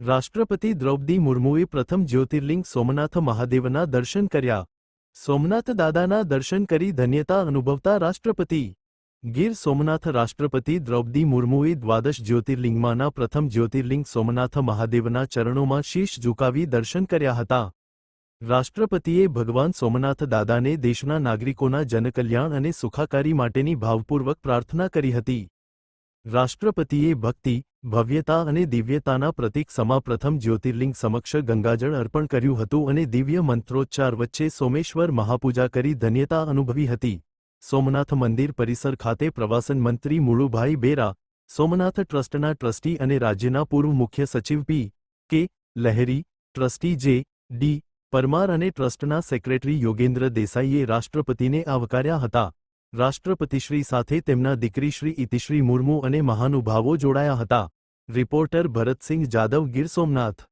રાષ્ટ્રપતિ દ્રૌપદી મુર્મુએ પ્રથમ જ્યોતિર્લિંગ સોમનાથ મહાદેવના દર્શન કર્યા. સોમનાથ દાદાના દર્શન કરી ધન્યતા અનુભવતા રાષ્ટ્રપતિ. ગીર સોમનાથ રાષ્ટ્રપતિ દ્રૌપદી મુર્મુએ દ્વાદશ જ્યોતિર્લિંગમાંના પ્રથમ જ્યોતિર્લિંગ સોમનાથ મહાદેવના ચરણોમાં શીશ ઝુકાવી દર્શન કર્યા હતા. રાષ્ટ્રપતિએ ભગવાન સોમનાથ દાદાને દેશના નાગરિકોના જનકલ્યાણ અને સુખાકારી માટેની ભાવપૂર્વક પ્રાર્થના કરી હતી. રાષ્ટ્રપતિએ ભક્તિ ભવ્યતા અને દિવ્યતાના પ્રતીક સમા પ્રથમ જ્યોતિર્લિંગ સમક્ષ ગંગાજળ અર્પણ કર્યું હતું અને દિવ્ય મંત્રોચ્ચાર વચ્ચે સોમેશ્વર મહાપૂજા કરી ધન્યતા અનુભવી હતી. સોમનાથ મંદિર પરિસર ખાતે પ્રવાસન મંત્રી મુળુભાઈ બેરા, સોમનાથ ટ્રસ્ટના ટ્રસ્ટી અને રાજ્યના પૂર્વ મુખ્ય સચિવ P. K. Lahiri, trustee J. D. Parmar અને ટ્રસ્ટના સેક્રેટરી યોગેન્દ્ર દેસાઈએ રાષ્ટ્રપતિને આવકાર્યા હતા. રાષ્ટ્રપતિશ્રી સાથે તેમના દીકરીશ્રી ઇતિશ્રી મુર્મુ અને મહાનુભાવો જોડાયા હતા. રિપોર્ટર ભરતસિંહ જાદવ ગીર સોમનાથ.